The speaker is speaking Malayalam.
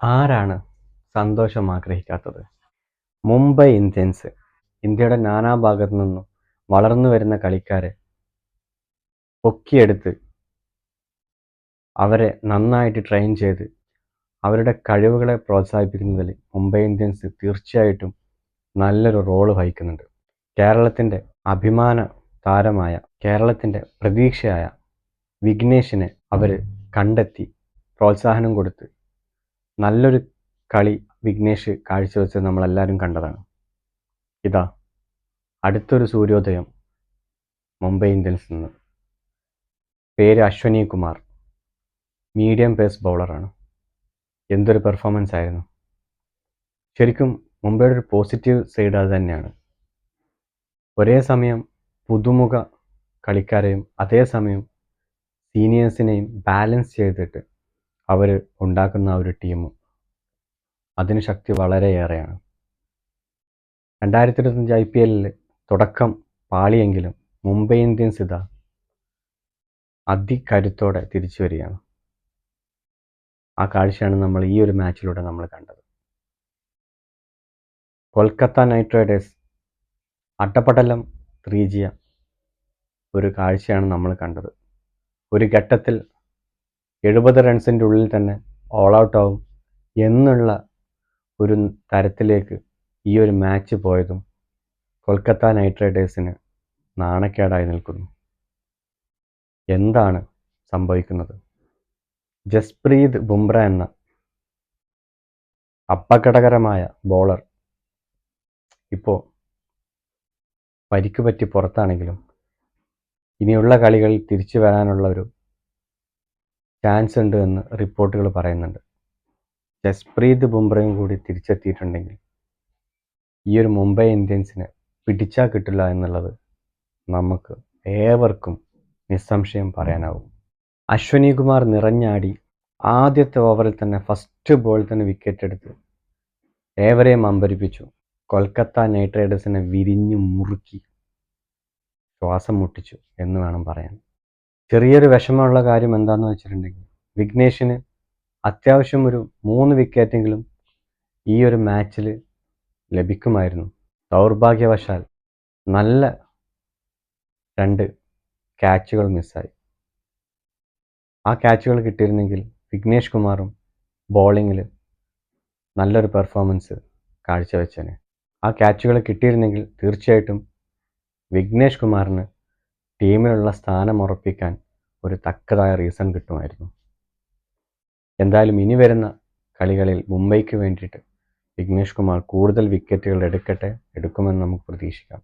ആരാണ് സന്തോഷം ആഗ്രഹിക്കാത്തത്? മുംബൈ ഇന്ത്യൻസ് ഇന്ത്യയുടെ നാനാഭാഗത്തു നിന്നും വളർന്നു വരുന്ന കളിക്കാരെ പൊക്കിയെടുത്ത് അവരെ നന്നായിട്ട് ട്രെയിൻ ചെയ്ത് അവരുടെ കഴിവുകളെ പ്രോത്സാഹിപ്പിക്കുന്നതിൽ മുംബൈ ഇന്ത്യൻസ് തീർച്ചയായിട്ടും നല്ലൊരു റോൾ വഹിക്കുന്നുണ്ട്. കേരളത്തിന്റെ അഭിമാന താരമായ കേരളത്തിന്റെ പ്രതീക്ഷയായ വിഘ്നേഷിനെ അവർ കണ്ടെത്തി പ്രോത്സാഹനം കൊടുത്ത് നല്ലൊരു കളി വിഘ്നേഷ് കാഴ്ചവെച്ചത് നമ്മളെല്ലാവരും കണ്ടതാണ്. ഇതാ അടുത്തൊരു സൂര്യോദയം മുംബൈ ഇന്ത്യൻസ് നിന്ന്. പേര് അശ്വനി കുമാർ. മീഡിയം പേസ് ബൗളറാണ്. എന്തൊരു പെർഫോമൻസ് ആയിരുന്നു. ശരിക്കും മുംബൈയുടെ ഒരു പോസിറ്റീവ് സൈഡ് അത് തന്നെയാണ്. ഒരേ സമയം പുതുമുഖ കളിക്കാരെയും അതേസമയം സീനിയേഴ്സിനെയും ബാലൻസ് ചെയ്തിട്ട് അവർ ഉണ്ടാക്കുന്ന ആ ഒരു ടീം അതിന് ശക്തി വളരെയേറെയാണ്. രണ്ടായിരത്തി ഇരുപത്തഞ്ച് ഐ പി എല്ലിൽ തുടക്കം പാളിയെങ്കിലും മുംബൈ ഇന്ത്യൻസ് ഇതാ അതികരുത്തോടെ തിരിച്ചു വരികയാണ്. ആ കാഴ്ചയാണ് നമ്മൾ ഈ ഒരു മാച്ചിലൂടെ നമ്മൾ കണ്ടത്. കൊൽക്കത്ത നൈറ്റ് റൈഡേഴ്സ് അട്ടപ്പടലം ത്രീജിയ ഒരു കാഴ്ചയാണ് നമ്മൾ കണ്ടത്. ഒരു ഘട്ടത്തിൽ എഴുപത് റൺസിന്റെ ഉള്ളിൽ തന്നെ ഓൾ ഔട്ട് ആവും എന്നുള്ള ഒരു തരത്തിലേക്ക് ഈ ഒരു മാച്ച് പോയതും കൊൽക്കത്ത നൈറ്റ് റൈഡേഴ്സിന് നാണക്കേടായി നിൽക്കുന്നു. എന്താണ് സംഭവിക്കുന്നത്? ജസ്പ്രീത് ബുംറ എന്ന അപകടകരമായ ബോളർ ഇപ്പോൾ പരിക്ക് പറ്റി പുറത്താണെങ്കിലും ഇനിയുള്ള കളികളിൽ തിരിച്ചു വരാനുള്ള ഒരു ചാൻസ് ഉണ്ട് എന്ന് റിപ്പോർട്ടുകൾ പറയുന്നുണ്ട്. ജസ്പ്രീത് ബുംറയും കൂടി തിരിച്ചെത്തിയിട്ടുണ്ടെങ്കിൽ ഈ ഒരു മുംബൈ ഇന്ത്യൻസിനെ പിടിച്ചാൽ കിട്ടില്ല എന്നുള്ളത് നമുക്ക് ഏവർക്കും നിസ്സംശയം പറയാനാവും. അശ്വനി കുമാർ നിറഞ്ഞാടി ആദ്യത്തെ ഓവറിൽ തന്നെ ഫസ്റ്റ് ബോൾ തന്നെ വിക്കറ്റ് എടുത്ത് ഏവരെയും അമ്പരിപ്പിച്ചു. കൊൽക്കത്ത നൈറ്റ് റൈഡേഴ്സിനെ വിരിഞ്ഞു മുറുക്കി ശ്വാസം മുട്ടിച്ചു എന്ന് വേണം പറയാൻ. ചെറിയൊരു വിഷമമുള്ള കാര്യം എന്താണെന്ന് വെച്ചിട്ടുണ്ടെങ്കിൽ വിഘ്നേഷിന് അത്യാവശ്യം ഒരു മൂന്ന് വിക്കറ്റെങ്കിലും ഈ ഒരു മാച്ചിൽ ലഭിക്കുമായിരുന്നു. ദൗർഭാഗ്യവശാൽ നല്ല രണ്ട് ക്യാച്ചുകൾ മിസ്സായി ആ ക്യാച്ചുകൾ കിട്ടിയിരുന്നെങ്കിൽ വിഘ്നേഷ് കുമാറും ബോളിങ്ങിൽ നല്ലൊരു പെർഫോമൻസ് കാഴ്ചവെച്ചേനെ. ആ ക്യാച്ചുകൾ കിട്ടിയിരുന്നെങ്കിൽ തീർച്ചയായിട്ടും വിഘ്നേഷ് കുമാറിന് ടീമിലുള്ള സ്ഥാനം ഉറപ്പിക്കാൻ ഒരു തക്കതായ റീസൺ കിട്ടുമായിരുന്നു. എന്തായാലും ഇനി വരുന്ന കളികളിൽ മുംബൈക്ക് വേണ്ടിയിട്ട് വിഘ്നേഷ് കുമാർ കൂടുതൽ വിക്കറ്റുകൾ എടുക്കട്ടെ എടുക്കുമെന്ന് നമുക്ക് പ്രതീക്ഷിക്കാം.